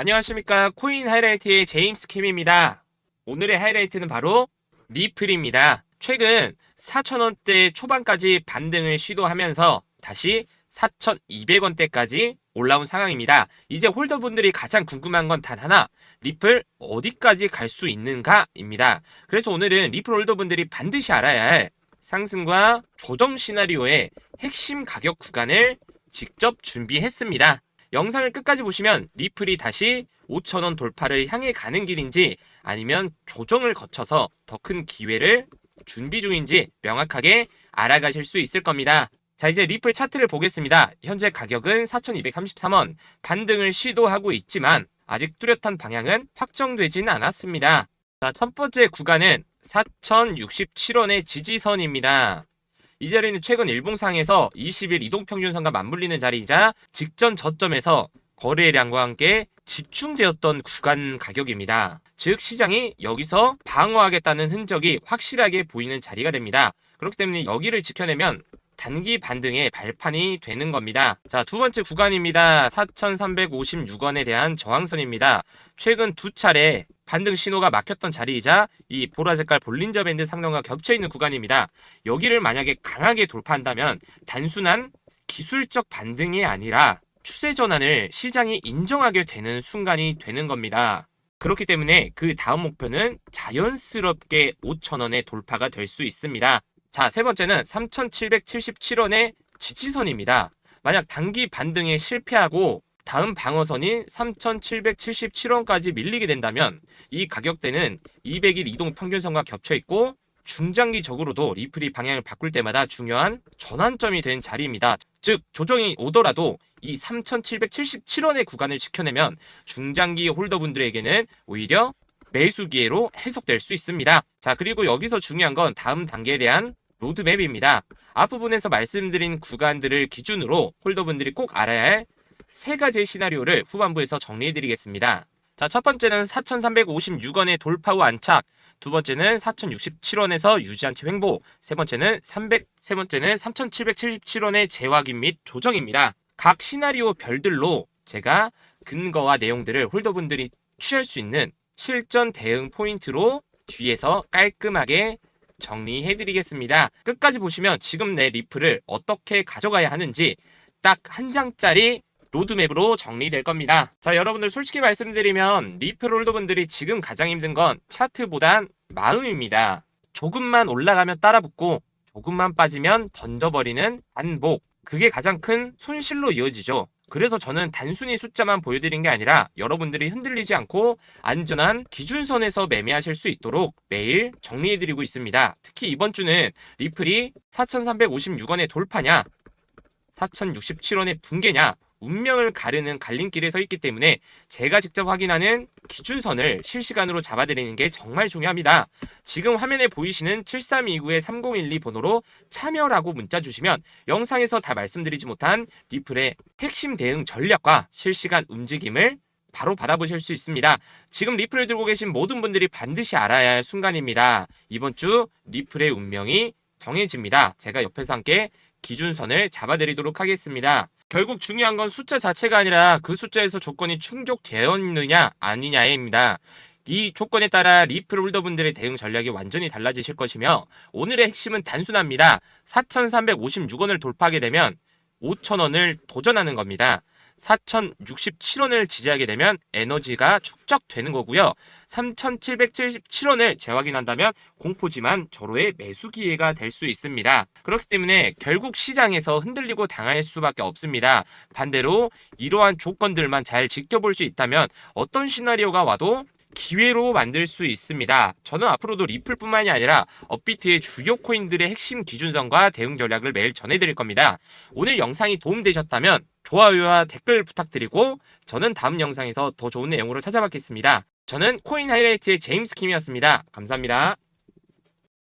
안녕하십니까 코인 하이라이트의 제임스 킴입니다. 오늘의 하이라이트는 바로 리플입니다. 최근 4,000원대 초반까지 반등을 시도하면서 다시 4,200원대까지 올라온 상황입니다. 이제 홀더분들이 가장 궁금한 건 단 하나, 리플 어디까지 갈 수 있는가입니다. 그래서 오늘은 리플 홀더분들이 반드시 알아야 할 상승과 조정 시나리오의 핵심 가격 구간을 직접 준비했습니다. 영상을 끝까지 보시면 리플이 다시 5,000원 돌파를 향해 가는 길인지 아니면 조정을 거쳐서 더 큰 기회를 준비 중인지 명확하게 알아가실 수 있을 겁니다. 자, 이제 리플 차트를 보겠습니다. 현재 가격은 4,233원, 반등을 시도하고 있지만 아직 뚜렷한 방향은 확정되지는 않았습니다. 자, 첫 번째 구간은 4,067원의 지지선입니다. 이 자리는 최근 일봉상에서 20일 이동평균선과 맞물리는 자리이자 직전 저점에서 거래량과 함께 집중되었던 구간 가격입니다. 즉 시장이 여기서 방어하겠다는 흔적이 확실하게 보이는 자리가 됩니다. 그렇기 때문에 여기를 지켜내면 단기 반등의 발판이 되는 겁니다. 자, 두 번째 구간입니다. 4,356원에 대한 저항선입니다. 최근 두 차례 반등 신호가 막혔던 자리이자 이 보라 색깔 볼린저 밴드 상단과 겹쳐 있는 구간입니다. 여기를 만약에 강하게 돌파한다면 단순한 기술적 반등이 아니라 추세 전환을 시장이 인정하게 되는 순간이 되는 겁니다. 그렇기 때문에 그 다음 목표는 자연스럽게 5,000원의 돌파가 될 수 있습니다. 자, 세 번째는 3,777원의 지지선입니다. 만약 단기 반등에 실패하고 다음 방어선인 3,777원까지 밀리게 된다면 이 가격대는 200일 이동 평균선과 겹쳐 있고 중장기적으로도 리플이 방향을 바꿀 때마다 중요한 전환점이 되는 자리입니다. 즉 조정이 오더라도 이 3,777원의 구간을 지켜내면 중장기 홀더분들에게는 오히려 매수 기회로 해석될 수 있습니다. 자, 그리고 여기서 중요한 건 다음 단계에 대한 로드맵입니다. 앞부분에서 말씀드린 구간들을 기준으로 홀더분들이 꼭 알아야 할 세 가지의 시나리오를 후반부에서 정리해 드리겠습니다. 자, 첫 번째는 4,356원의 돌파 후 안착, 두 번째는 4,067원에서 유지한 채 횡보, 세 번째는 300, 세 번째는 3,777원의 재확인 및 조정입니다. 각 시나리오 별들로 제가 근거와 내용들을 홀더분들이 취할 수 있는 실전 대응 포인트로 뒤에서 깔끔하게 정리해 드리겠습니다. 끝까지 보시면 지금 내 리플을 어떻게 가져가야 하는지 딱 한 장짜리 로드맵으로 정리될 겁니다. 자, 여러분들 솔직히 말씀드리면 리플 홀더분들이 지금 가장 힘든 건 차트보단 마음입니다. 조금만 올라가면 따라붙고 조금만 빠지면 던져버리는 반복. 그게 가장 큰 손실로 이어지죠. 그래서 저는 단순히 숫자만 보여드린 게 아니라 여러분들이 흔들리지 않고 안전한 기준선에서 매매하실 수 있도록 매일 정리해드리고 있습니다. 특히 이번 주는 리플이 4,356원의 돌파냐, 4,067원의 붕괴냐, 운명을 가르는 갈림길에 서 있기 때문에 제가 직접 확인하는 기준선을 실시간으로 잡아드리는 게 정말 중요합니다. 지금 화면에 보이시는 7329-3012 번호로 참여라고 문자 주시면 영상에서 다 말씀드리지 못한 리플의 핵심 대응 전략과 실시간 움직임을 바로 받아보실 수 있습니다. 지금 리플을 들고 계신 모든 분들이 반드시 알아야 할 순간입니다. 이번 주 리플의 운명이 정해집니다. 제가 옆에서 함께 기준선을 잡아드리도록 하겠습니다. 결국 중요한 건 숫자 자체가 아니라 그 숫자에서 조건이 충족되었느냐 아니냐입니다. 이 조건에 따라 리플 홀더분들의 대응 전략이 완전히 달라지실 것이며 오늘의 핵심은 단순합니다. 4,356원을 돌파하게 되면 5,000원을 도전하는 겁니다. 4,067원을 지지하게 되면 에너지가 축적되는 거고요. 3,777원을 재확인한다면 공포지만 저로의 매수 기회가 될 수 있습니다. 그렇기 때문에 결국 시장에서 흔들리고 당할 수밖에 없습니다. 반대로 이러한 조건들만 잘 지켜볼 수 있다면 어떤 시나리오가 와도 기회로 만들 수 있습니다. 저는 앞으로도 리플뿐만이 아니라 업비트의 주요 코인들의 핵심 기준선과 대응 전략을 매일 전해드릴 겁니다. 오늘 영상이 도움되셨다면 좋아요와 댓글 부탁드리고 저는 다음 영상에서 더 좋은 내용으로 찾아뵙겠습니다. 저는 코인 하이라이트의 제임스 킴이었습니다. 감사합니다.